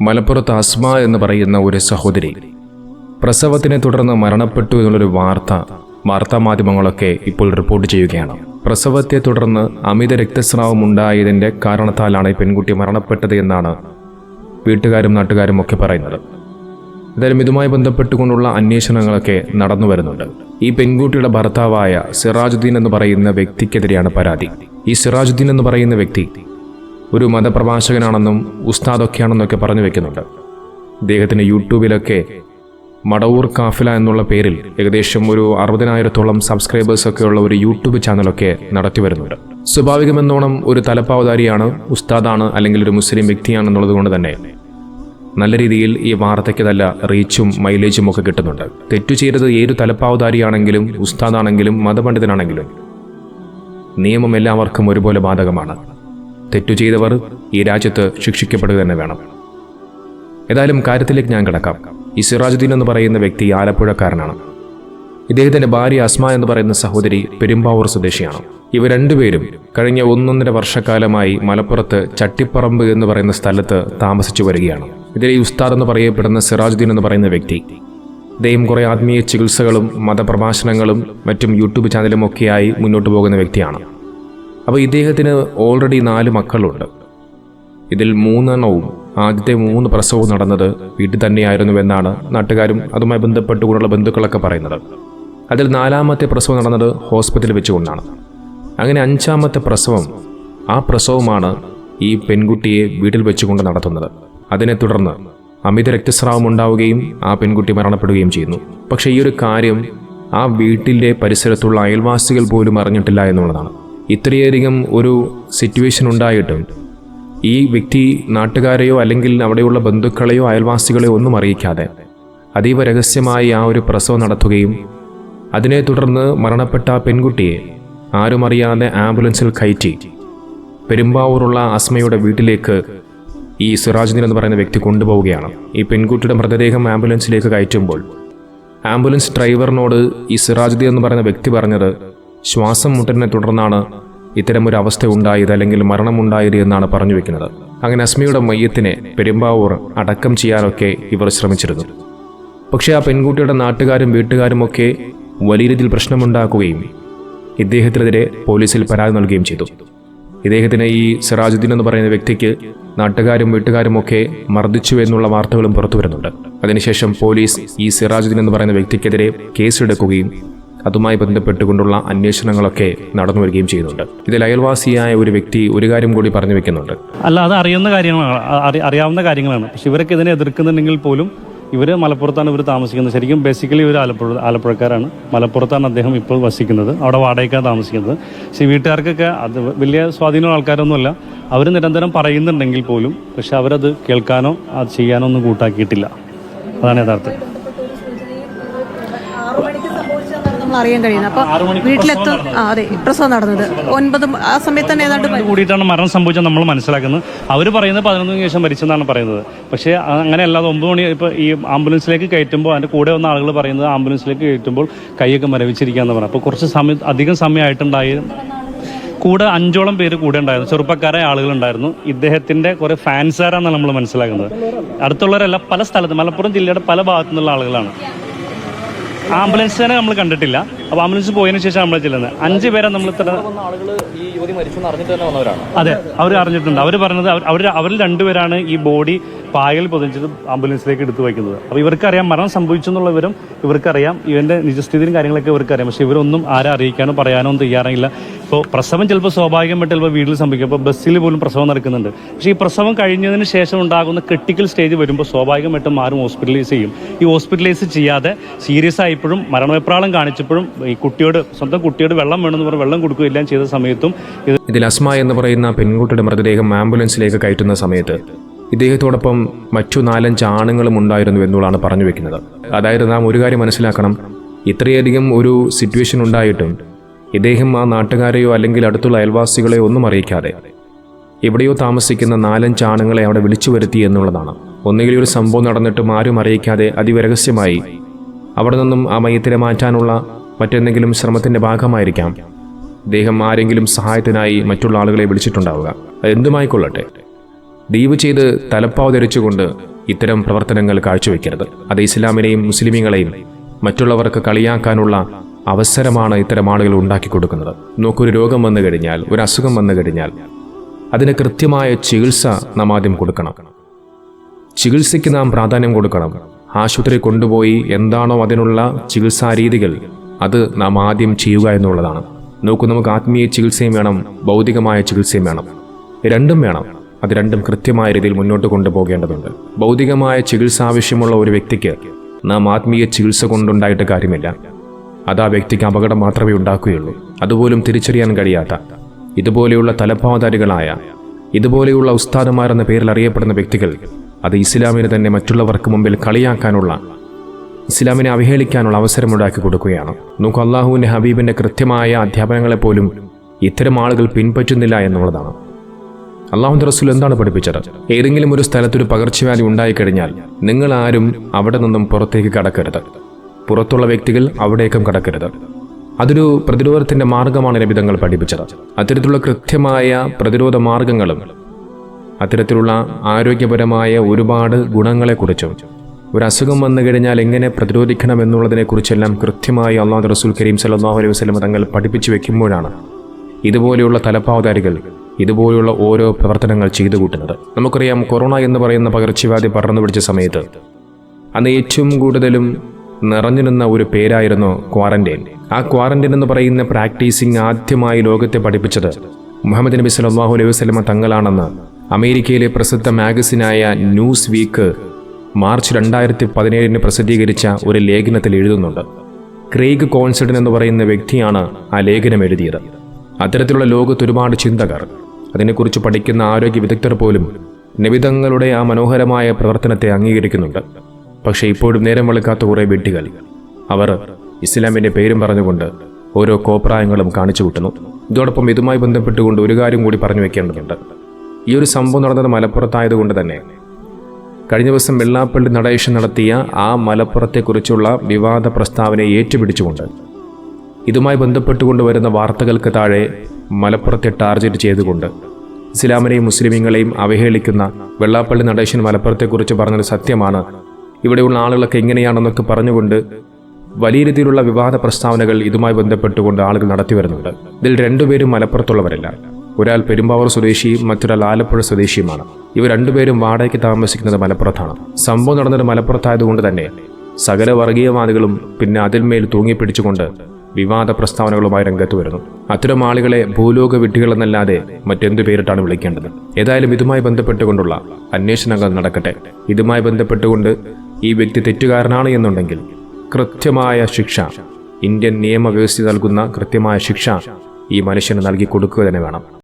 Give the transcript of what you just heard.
മലപ്പുറത്ത് അസ്മ എന്ന് പറയുന്ന ഒരു സഹോദരി. പ്രസവത്തിനെ തുടർന്ന് മരണപ്പെട്ടു എന്നുള്ളൊരു വാർത്ത വാർത്താമാധ്യമങ്ങളൊക്കെ ഇപ്പോൾ റിപ്പോർട്ട് ചെയ്യുകയാണ്. പ്രസവത്തെ തുടർന്ന് അമിത രക്തസ്രാവം ഉണ്ടായതിന്റെ കാരണത്താലാണ് ഈ പെൺകുട്ടി മരണപ്പെട്ടത് എന്നാണ് വീട്ടുകാരും നാട്ടുകാരും ഒക്കെ പറയുന്നത്. എന്തായാലും ഇതുമായി ബന്ധപ്പെട്ടുകൊണ്ടുള്ള അന്വേഷണങ്ങളൊക്കെ നടന്നു വരുന്നുണ്ട്. ഈ പെൺകുട്ടിയുടെ ഭർത്താവായ സിറാജുദ്ദീൻ എന്ന് പറയുന്ന വ്യക്തിക്കെതിരെയാണ് പരാതി. ഈ സിറാജുദ്ദീൻ എന്ന് പറയുന്ന വ്യക്തി ഒരു മതപ്രഭാഷകനാണെന്നും ഉസ്താദൊക്കെയാണെന്നൊക്കെ പറഞ്ഞു വെക്കുന്നുണ്ട്. അദ്ദേഹത്തിന് യൂട്യൂബിലൊക്കെ മടവൂർ കാഫില എന്നുള്ള പേരിൽ ഏകദേശം ഒരു അറുപതിനായിരത്തോളം സബ്സ്ക്രൈബേഴ്സ് ഒക്കെയുള്ള ഒരു യൂട്യൂബ് ചാനലൊക്കെ നടത്തി വരുന്നുണ്ട് സ്വാഭാവികമെന്നോണം ഒരു തലപ്പാവധാരിയാണ് ഉസ്താദാണ് അല്ലെങ്കിൽ ഒരു മുസ്ലിം വ്യക്തിയാണെന്നുള്ളത് കൊണ്ട് തന്നെ നല്ല രീതിയിൽ ഈ വാർത്തയ്ക്ക് നല്ല റീച്ചും മൈലേജും ഒക്കെ കിട്ടുന്നുണ്ട്. തെറ്റു ചെയ്തത് ഏത് തലപ്പാവധാരിയാണെങ്കിലും ഉസ്താദാണെങ്കിലും മതപണ്ഡിതനാണെങ്കിലും നിയമം എല്ലാവർക്കും ഒരുപോലെ ബാധകമാണ്. തെറ്റു ചെയ്തവർ ഈ രാജ്യത്ത് ശിക്ഷിക്കപ്പെടുക തന്നെ വേണം. ഏതായാലും കാര്യത്തിലേക്ക് ഞാൻ കിടക്കാം. ഈ സിറാജുദ്ദീൻ എന്ന് പറയുന്ന വ്യക്തി ആലപ്പുഴക്കാരനാണ്. ഇദ്ദേഹത്തിന്റെ ഭാര്യ അസ്മ എന്ന് പറയുന്ന സഹോദരി പെരുമ്പാവൂർ സ്വദേശിയാണ്. ഇവർ രണ്ടുപേരും കഴിഞ്ഞ ഒന്നൊന്നര വർഷക്കാലമായി മലപ്പുറത്ത് ചട്ടിപ്പറമ്പ് എന്ന് പറയുന്ന സ്ഥലത്ത് താമസിച്ചു വരികയാണ്. ഇതിൽ ഈ ഉസ്താദ് എന്ന് പറയപ്പെടുന്ന സിറാജുദ്ദീൻ എന്ന് പറയുന്ന വ്യക്തി ഇദ്ദേഹം കുറേ ആത്മീയ ചികിത്സകളും മതപ്രഭാഷണങ്ങളും മറ്റും യൂട്യൂബ് ചാനലും ഒക്കെയായി മുന്നോട്ട് പോകുന്ന വ്യക്തിയാണ്. അപ്പോൾ ഇദ്ദേഹത്തിന് ഓൾറെഡി നാല് മക്കളുണ്ട്. ഇതിൽ മൂന്നെണ്ണവും ആദ്യത്തെ മൂന്ന് പ്രസവവും നടന്നത് വീട്ടിൽ തന്നെയായിരുന്നുവെന്നാണ് നാട്ടുകാരും അതുമായി ബന്ധപ്പെട്ടുകൊണ്ടുള്ള ബന്ധുക്കളൊക്കെ പറയുന്നത്. അതിൽ നാലാമത്തെ പ്രസവം നടന്നത് ഹോസ്പിറ്റലിൽ വെച്ചുകൊണ്ടാണ്. അങ്ങനെ അഞ്ചാമത്തെ പ്രസവം ആ പ്രസവമാണ് ഈ പെൺകുട്ടിയെ വീട്ടിൽ വെച്ചുകൊണ്ട് നടത്തുന്നത്. അതിനെ തുടർന്ന് അമിത രക്തസ്രാവം ഉണ്ടാവുകയും ആ പെൺകുട്ടി മരണപ്പെടുകയും ചെയ്യുന്നു. പക്ഷേ ഈ ഒരു കാര്യം ആ വീട്ടിന്റെ പരിസരത്തുള്ള അയൽവാസികൾ പോലും അറിഞ്ഞിട്ടില്ല എന്നുള്ളതാണ്. ഇത്രയധികം ഒരു സിറ്റുവേഷൻ ഉണ്ടായിട്ടും ഈ വ്യക്തി നാട്ടുകാരെയോ അല്ലെങ്കിൽ അവിടെയുള്ള ബന്ധുക്കളെയോ അയൽവാസികളെയോ ഒന്നും അറിയിക്കാതെ അതീവ രഹസ്യമായി ആ ഒരു പ്രസവം നടത്തുകയും അതിനെ തുടർന്ന് മരണപ്പെട്ട പെൺകുട്ടിയെ ആരും അറിയാതെ ആംബുലൻസിൽ കയറ്റി പെരുമ്പാവൂറുള്ള അസ്മയുടെ വീട്ടിലേക്ക് ഈ സിറാജുദ്ദീൻ എന്ന് പറയുന്ന വ്യക്തി കൊണ്ടുപോവുകയാണ്. ഈ പെൺകുട്ടിയുടെ മൃതദേഹം ആംബുലൻസിലേക്ക് കയറ്റുമ്പോൾ ആംബുലൻസ് ഡ്രൈവറിനോട് ഈ സിറാജുദ്ദീൻ എന്ന് പറയുന്ന വ്യക്തി പറഞ്ഞത് ശ്വാസം മുട്ടലിനെ തുടർന്നാണ് ഇത്തരമൊരു അവസ്ഥ ഉണ്ടായത് അല്ലെങ്കിൽ മരണമുണ്ടായത് എന്നാണ് പറഞ്ഞു വെക്കുന്നത്. അങ്ങനെ അസ്മിയുടെ മയ്യത്തിനെ പെരുമ്പാവൂർ അടക്കം ചെയ്യാനൊക്കെ ഇവർ ശ്രമിച്ചിരുന്നു. പക്ഷേ ആ പെൺകുട്ടിയുടെ നാട്ടുകാരും വീട്ടുകാരും ഒക്കെ വലിയ രീതിയിൽ പ്രശ്നമുണ്ടാക്കുകയും ഇദ്ദേഹത്തിനെതിരെ പോലീസിൽ പരാതി നൽകുകയും ചെയ്തു. ഇദ്ദേഹത്തിന് ഈ സിറാജുദ്ദീൻ എന്ന് പറയുന്ന വ്യക്തിക്ക് നാട്ടുകാരും വീട്ടുകാരും ഒക്കെ മർദ്ദിച്ചു എന്നുള്ള വാർത്തകളും പുറത്തു വരുന്നുണ്ട് അതിനുശേഷം പോലീസ് ഈ സിറാജുദ്ദീൻ എന്ന് പറയുന്ന വ്യക്തിക്കെതിരെ കേസെടുക്കുകയും അതുമായി ബന്ധപ്പെട്ടുകൊണ്ടുള്ള അന്വേഷണങ്ങളൊക്കെ നടന്നു വരികയും ചെയ്യുന്നുണ്ട്. ഇതിൽ അയൽവാസിയായ ഒരു വ്യക്തി ഒരു കാര്യം കൂടി പറഞ്ഞു വെക്കുന്നുണ്ട്. അല്ല അത് അറിയുന്ന കാര്യങ്ങളാണ്. അറിയാവുന്ന കാര്യങ്ങളാണ്. പക്ഷെ ഇവരൊക്കെ ഇതിനെ എതിർക്കുന്നുണ്ടെങ്കിൽ പോലും ഇവർ മലപ്പുറത്താണ് ഇവർ താമസിക്കുന്നത്. ശരിക്കും ബേസിക്കലി ഇവർ ആലപ്പുഴ ആലപ്പുഴക്കാരാണ്. മലപ്പുറത്താണ് അദ്ദേഹം ഇപ്പോൾ വസിക്കുന്നത്. അവിടെ വാടകയ്ക്കാണ് താമസിക്കുന്നത്. പക്ഷേ വീട്ടുകാർക്കൊക്കെ അത് വലിയ സ്വാധീനമുള്ള ആൾക്കാരൊന്നുമല്ല. അവർ നിരന്തരം പറയുന്നുണ്ടെങ്കിൽ പോലും പക്ഷെ അവരത് കേൾക്കാനോ അത് ചെയ്യാനോ ഒന്നും കൂട്ടാക്കിയിട്ടില്ല. അതാണ് യഥാർത്ഥം. അറിയാൻ കഴിയുന്നത്. അപ്പൊ വീട്ടിലെത്തും ആ അതെ പ്രസവം നടന്നത്. ഒൻപത് ആ സമയത്ത് തന്നെ ഏതാണ്ട് കൂടിയിട്ടാണ് മരണം സംഭവിച്ചത് നമ്മൾ മനസ്സിലാക്കുന്നത്. അവർ പറയുന്നത് പതിനൊന്നിന് ശേഷം മരിച്ചെന്നാണ് പറയുന്നത്. പക്ഷേ അങ്ങനെ അങ്ങനെയല്ലാതെ ഒമ്പത് മണി ഇപ്പോൾ ഈ ആംബുലൻസിലേക്ക് കയറ്റുമ്പോൾ അതിന്റെ കൂടെ വന്ന ആളുകൾ പറയുന്നത് ആംബുലൻസിലേക്ക് കയറ്റുമ്പോൾ കൈയൊക്കെ മരവിച്ചിരിക്കാന്ന് പറഞ്ഞു അപ്പോൾ കുറച്ച് സമയം അധികം സമയമായിട്ടുണ്ടായി. കൂടെ അഞ്ചോളം പേര് കൂടെ ഉണ്ടായിരുന്നു. ചെറുപ്പക്കാരായ ആളുകളുണ്ടായിരുന്നു. ഇദ്ദേഹത്തിന്റെ കുറേ ഫാൻസാരാണെന്നാണ് നമ്മൾ മനസ്സിലാക്കുന്നത്. അടുത്തുള്ളവരല്ല പല സ്ഥലത്ത് മലപ്പുറം ജില്ലയുടെ പല ഭാഗത്തു നിന്നുള്ള ആളുകളാണ്. ആംബുലൻസ് തന്നെ നമ്മൾ കണ്ടിട്ടില്ല. അപ്പോൾ ആംബുലൻസ് പോയതിനു ശേഷം നമ്മൾ ചെല്ലുന്നത്. അഞ്ച് പേരെ നമ്മൾ ഇത്ര അതെ അവർ അറിഞ്ഞിട്ടുണ്ട്. അവർ പറഞ്ഞത് അവർ അവരിൽ രണ്ടുപേരാണ് ഈ ബോഡി പായൽ പൊതിച്ചത് ആംബുലൻസിലേക്ക് എടുത്തു വയ്ക്കുന്നത്. അപ്പോൾ ഇവർക്കറിയാം മരണം സംഭവിച്ചു എന്നുള്ളവരും വിവരം ഇവർക്കറിയാം. ഇവന്റെ നിജസ്ഥിതിയും കാര്യങ്ങളൊക്കെ ഇവർക്കറിയാം. പക്ഷേ ഇവരൊന്നും ആരെ അറിയിക്കാനോ പറയാനോ ഒന്നും തയ്യാറായില്ല. ഇപ്പോൾ പ്രസവം ചിലപ്പോൾ സ്വാഭാവികമായിട്ട് ചിലപ്പോൾ വീട്ടിൽ സംഭവിക്കും. അപ്പോൾ ബസ്സിൽ പോലും പ്രസവം നടക്കുന്നുണ്ട്. പക്ഷേ ഈ പ്രസവം കഴിഞ്ഞതിന് ശേഷം ഉണ്ടാകുന്ന ക്രിട്ടിക്കൽ സ്റ്റേജ് വരുമ്പോൾ സ്വാഭാവികമായിട്ടും ആരും ഹോസ്പിറ്റലൈസ് ചെയ്യും. ഈ ഹോസ്പിറ്റലൈസ് ചെയ്യാതെ സീരിയസ് ആയപ്പോഴും മരണവെപ്രാളം കാണിച്ചപ്പോഴും ഈ കുട്ടിയോട് സ്വന്തം കുട്ടിയോട് വെള്ളം വേണമെന്ന് പറഞ്ഞ് വെള്ളം കൊടുക്കുകയെല്ലാം ചെയ്ത സമയത്തും ഇത് ഇതിൽ അസ്മ എന്ന് പറയുന്ന പെൺകുട്ടിയുടെ മൃതദേഹം ആംബുലൻസിലേക്ക് കയറ്റുന്ന സമയത്ത് ഇദ്ദേഹത്തോടൊപ്പം മറ്റു നാലഞ്ച് ആണുങ്ങളും ഉണ്ടായിരുന്നു എന്നുള്ളതാണ് പറഞ്ഞു വെക്കുന്നത്. അതായത് നാം ഒരു കാര്യം മനസ്സിലാക്കണം. ഇത്രയധികം ഒരു സിറ്റുവേഷൻ ഉണ്ടായിട്ടും ഇദ്ദേഹം ആ നാട്ടുകാരെയോ അല്ലെങ്കിൽ അടുത്തുള്ള അയൽവാസികളെയോ ഒന്നും അറിയിക്കാതെ എവിടെയോ താമസിക്കുന്ന നാലഞ്ച് ആണുങ്ങളെ അവിടെ വിളിച്ചു വരുത്തി എന്നുള്ളതാണ്. ഒന്നുകിൽ ഒരു സംഭവം നടന്നിട്ടും ആരും അറിയിക്കാതെ അതിരഹസ്യമായി അവിടെ നിന്നും ആ മയത്തിനെ മാറ്റാനുള്ള മറ്റെന്തെങ്കിലും ശ്രമത്തിന്റെ ഭാഗമായിരിക്കാം. ദേഹം ആരെങ്കിലും സഹായത്തിനായി മറ്റുള്ള ആളുകളെ വിളിച്ചിട്ടുണ്ടാവുക. എന്തുമായിക്കൊള്ളട്ടെ? ദീവ് ചെയ്ത് തലപ്പാവ് ധരിച്ചുകൊണ്ട് ഇത്തരം പ്രവർത്തനങ്ങൾ കാഴ്ചവെക്കരുത്. അത് ഇസ്ലാമിനെയും മുസ്ലിമീങ്ങളെയും മറ്റുള്ളവർക്ക് കളിയാക്കാനുള്ള അവസരമാണ് ഇത്തരം ആളുകൾ ഉണ്ടാക്കി കൊടുക്കുന്നത്. നോക്കൊരു രോഗം വന്നു കഴിഞ്ഞാൽ ഒരു അസുഖം വന്നു കഴിഞ്ഞാൽ അതിന് കൃത്യമായ ചികിത്സ നാം ആദ്യം കൊടുക്കണം. ചികിത്സയ്ക്ക് നാം പ്രാധാന്യം കൊടുക്കണം. ആശുപത്രി കൊണ്ടുപോയി എന്താണോ അതിനുള്ള ചികിത്സാ രീതികൾ അത് നാം ആദ്യം ചെയ്യുക എന്നുള്ളതാണ്. നോക്കൂ നമുക്ക് ആത്മീയ ചികിത്സയും വേണം ഭൗതികമായ ചികിത്സയും വേണം. രണ്ടും വേണം. അത് രണ്ടും കൃത്യമായ രീതിയിൽ മുന്നോട്ട് കൊണ്ടുപോകേണ്ടതുണ്ട്. ഭൗതികമായ ചികിത്സ ആവശ്യമുള്ള ഒരു വ്യക്തിക്ക് നാം ആത്മീയ ചികിത്സ കൊണ്ടുണ്ടായിട്ട് കാര്യമില്ല. അത് ആ വ്യക്തിക്ക് അപകടം മാത്രമേ ഉണ്ടാക്കുകയുള്ളൂ. അതുപോലും തിരിച്ചറിയാൻ കഴിയാത്ത ഇതുപോലെയുള്ള തലപ്പാവധാരികളായ ഇതുപോലെയുള്ള ഉസ്താദുമാരെന്ന പേരിൽ അറിയപ്പെടുന്ന വ്യക്തികൾ അത് ഇസ്ലാമിന് തന്നെ മറ്റുള്ളവർക്ക് മുമ്പിൽ കളിയാക്കാനുള്ള ഇസ്ലാമിനെ അവഹേളിക്കാനുള്ള അവസരമുണ്ടാക്കി കൊടുക്കുകയാണ്. നോക്കു അള്ളാഹുവിന്റെ ഹബീബിന്റെ കൃത്യമായ അധ്യാപനങ്ങളെപ്പോലും ഇത്തരം ആളുകൾ പിൻപറ്റുന്നില്ല എന്നുള്ളതാണ്. അള്ളാഹു റസൂൽ എന്താണ് പഠിപ്പിച്ചത്? ഏതെങ്കിലും ഒരു സ്ഥലത്തൊരു പകർച്ചവ്യാധി ഉണ്ടായിക്കഴിഞ്ഞാൽ നിങ്ങൾ ആരും അവിടെ നിന്നും പുറത്തേക്ക് കടക്കരുത്. പുറത്തുള്ള വ്യക്തികൾ അവിടേക്കും കടക്കരുത്. അതൊരു പ്രതിരോധത്തിന്റെ മാർഗമാണ് നബിതങ്ങൾ പഠിപ്പിച്ചത്. അത്തരത്തിലുള്ള കൃത്യമായ പ്രതിരോധ മാർഗങ്ങളും അത്തരത്തിലുള്ള ആരോഗ്യപരമായ ഒരുപാട് ഗുണങ്ങളെക്കുറിച്ചും ഒരു അസുഖം വന്നു കഴിഞ്ഞാൽ എങ്ങനെ പ്രതിരോധിക്കണം എന്നുള്ളതിനെക്കുറിച്ചെല്ലാം കൃത്യമായി അള്ളാഹു റസൂൽ കരീം സല്ലാഹു അലൈഹി വസ്ലം തങ്ങൾ പഠിപ്പിച്ചു വെക്കുമ്പോഴാണ് ഇതുപോലെയുള്ള തലപ്പാവതാരികൾ ഇതുപോലെയുള്ള ഓരോ പ്രവർത്തനങ്ങൾ ചെയ്തു കൂട്ടുന്നത്. നമുക്കറിയാം കൊറോണ എന്ന് പറയുന്ന പകർച്ചവ്യാധി പടർന്നു പിടിച്ച സമയത്ത് അന്ന് ഏറ്റവും കൂടുതലും നിറഞ്ഞു നിന്ന ഒരു പേരായിരുന്നു ക്വാറന്റൈൻ. ആ ക്വാറന്റൈൻ എന്ന് പറയുന്ന പ്രാക്ടീസിങ് ആദ്യമായി ലോകത്തെ പഠിപ്പിച്ചത് മുഹമ്മദ് നബി സല്ലല്ലാഹു അലൈഹി വസ്ലമ തങ്ങളാണെന്ന് അമേരിക്കയിലെ പ്രസിദ്ധ മാഗസിനായ ന്യൂസ് വീക്ക് മാർച്ച് രണ്ടായിരത്തി പതിനേഴിന് പ്രസിദ്ധീകരിച്ച ഒരു ലേഖനത്തിൽ എഴുതുന്നുണ്ട്. ക്രെയ്ഗ് കോൺസഡൻ എന്ന് പറയുന്ന വ്യക്തിയാണ് ആ ലേഖനം എഴുതിയത്. അത്തരത്തിലുള്ള ലോകത്ത് ഒരുപാട് ചിന്തകർ അതിനെക്കുറിച്ച് പഠിക്കുന്ന ആരോഗ്യ വിദഗ്ധർ പോലും നിബിതങ്ങളുടെ ആ മനോഹരമായ പ്രവർത്തനത്തെ അംഗീകരിക്കുന്നുണ്ട്. പക്ഷേ ഇപ്പോഴും നേരം വെളുക്കാത്ത കുറേ വെട്ടികൾ അവർ ഇസ്ലാമിന്റെ പേരും പറഞ്ഞുകൊണ്ട് ഓരോ കോപ്രായങ്ങളും കാണിച്ചു കൂട്ടുന്നു ഇതോടൊപ്പം ഇതുമായി ബന്ധപ്പെട്ടുകൊണ്ട് ഒരു കാര്യം കൂടി പറഞ്ഞു വെക്കേണ്ടതുണ്ട്. ഈ ഒരു സംഭവം നടന്നത് മലപ്പുറത്തായതുകൊണ്ട് തന്നെ. കഴിഞ്ഞ ദിവസം വെള്ളാപ്പള്ളി നടേശൻ നടത്തിയ ആ മലപ്പുറത്തെക്കുറിച്ചുള്ള വിവാദ പ്രസ്താവനയെ ഏറ്റുപിടിച്ചുകൊണ്ട് ഇതുമായി ബന്ധപ്പെട്ടുകൊണ്ട് വരുന്ന വാർത്തകൾക്ക് താഴെ മലപ്പുറത്തെ ടാർഗറ്റ് ചെയ്തുകൊണ്ട് ഇസ്ലാമിനെയും മുസ്ലിമീങ്ങളെയും അവഹേളിക്കുന്ന വെള്ളാപ്പള്ളി നടേശൻ മലപ്പുറത്തെക്കുറിച്ച് പറഞ്ഞത് സത്യമാണ്. ഇവിടെയുള്ള ആളുകളൊക്കെ എങ്ങനെയാണെന്നൊക്കെ പറഞ്ഞുകൊണ്ട് വലിയ രീതിയിലുള്ള വിവാദ പ്രസ്താവനകൾ ഇതുമായി ബന്ധപ്പെട്ടുകൊണ്ട് ആളുകൾ നടത്തി വരുന്നുണ്ട്. ഇതിൽ രണ്ടുപേരും മലപ്പുറത്തുള്ളവരല്ല. ഒരാൾ പെരുമ്പാവൂർ സ്വദേശിയും മറ്റൊരാൾ ആലപ്പുഴ സ്വദേശിയുമാണ്. ഇവർ രണ്ടുപേരും വാടകയ്ക്ക് താമസിക്കുന്നത് മലപ്പുറത്താണ്. സംഭവം നടന്നത് മലപ്പുറത്തായതുകൊണ്ട് തന്നെ സകല വർഗീയവാദികളും പിന്നെ അതിന്മേൽ തൂങ്ങിപ്പിടിച്ചുകൊണ്ട് വിവാദ പ്രസ്താവനകളുമായി രംഗത്ത് വരുന്നു. അത്തരം ആളുകളെ ഭൂലോക വിഡ്ഢികളെന്നല്ലാതെ മറ്റെന്തു പേരിട്ടാണ് വിളിക്കേണ്ടത്? ഏതായാലും ഇതുമായി ബന്ധപ്പെട്ടുകൊണ്ടുള്ള അന്വേഷണങ്ങൾ നടക്കട്ടെ. ഇതുമായി ബന്ധപ്പെട്ടുകൊണ്ട് ഈ വ്യക്തി തെറ്റുകാരനാണ് എന്നുണ്ടെങ്കിൽ കൃത്യമായ ശിക്ഷ ഇന്ത്യൻ നിയമവ്യവസ്ഥ നൽകുന്ന കൃത്യമായ ശിക്ഷ ഈ മനുഷ്യന് നൽകി കൊടുക്കുക തന്നെ വേണം.